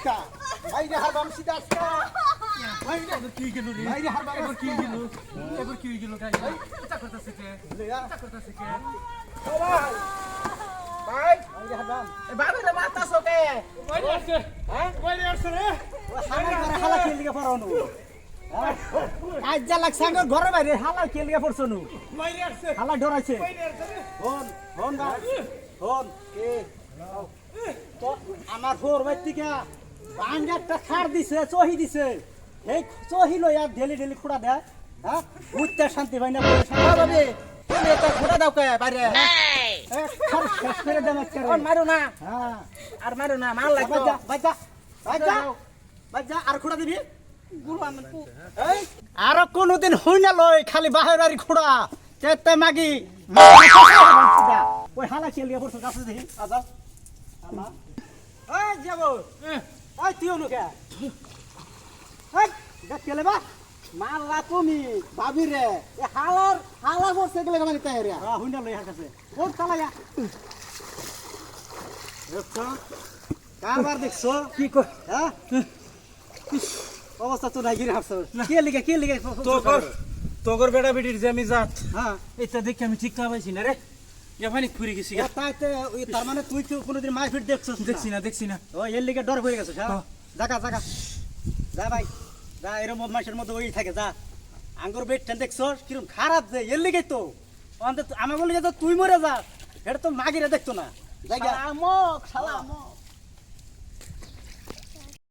আজকা? মাইরে হারবাম সিধা আজকা? মাইরে এবার কি গেল রে? মাইরে হারবাম এবার কি গেল? এবার কি গেল গাই এটা করতেছে কে? লইয়া এটা করতেছে কে? ভাই মাইরে হারবাম বাবিরে মারতাছো কে? বাইরে আসছে। হ্যাঁ? বাইরে আসছে রে। হালা করে হালা খেল দিকে পড়ানো। আজ যা লাগছে আমার ঘরে বাইরে হালা খেল দিকে পড়ছো নু আসছে। হালা ডরাইছে। বাইরে আসছে হন হন ভাই হন কে? তো আমার ফোর ভাই টিকা বাঙ্গারটা খার দিছে চহি দিছে। এই চহি লইয়া ঢেলি ঢেলি খুঁড়া দেয় হ্যাঁ? উঠতে শান্তি পাই না না। তুমি তো ঘোড়া দাও কে বাইরে? খার শেষ করে দেন আজকে মারো না। হ্যাঁ। আর মারো না মার লাগতো বাজা বাজা বাজা। বাজা আর খুঁড়া দিবি? আর কোনদিন হই না লই খালি বাহির আর খুঁড়া। চেতে মাগি। ওই হালা চেলিয়ে পড়ছো কাছে দেখি। আজা যাব এই তুই অনুকে কেলে বা মারলা তুমি ভাবি রে। এ হালার হালা পড়ছে গেলে মানে তাই রে। হ্যাঁ হই না লই হার কাছে ওর চালায়া দেখছ? কারবার দেখছ? কি কর হ্যাঁ? অবস্থা তো নাই গিরে হাসছো কে লিগে কে লিগে? তোগর তোগর বেটা বেটির যে আমি জাত হ্যাঁ। এটা দেখে আমি ঠিক পাইছি না রে। এখানে ঘুরে গেছি ও তার মানে তুই তো কোনোদিন মারপিট দেখছস দেখছি না দেখছি না। ও এর লিগে ডর হয়ে গেছে দেখা হ্যাঁ। যা ভাই যা এরম মাসের মধ্যে ওই থাকে যা। আঙ্গুর বেটটা দেখছস কিরম খারাপ যে এর লিগে তো। আমাকে লিগে তো তুই মরে যা। এটা তো মাগিরে দেখতো না। জায়গা সালামক সালামক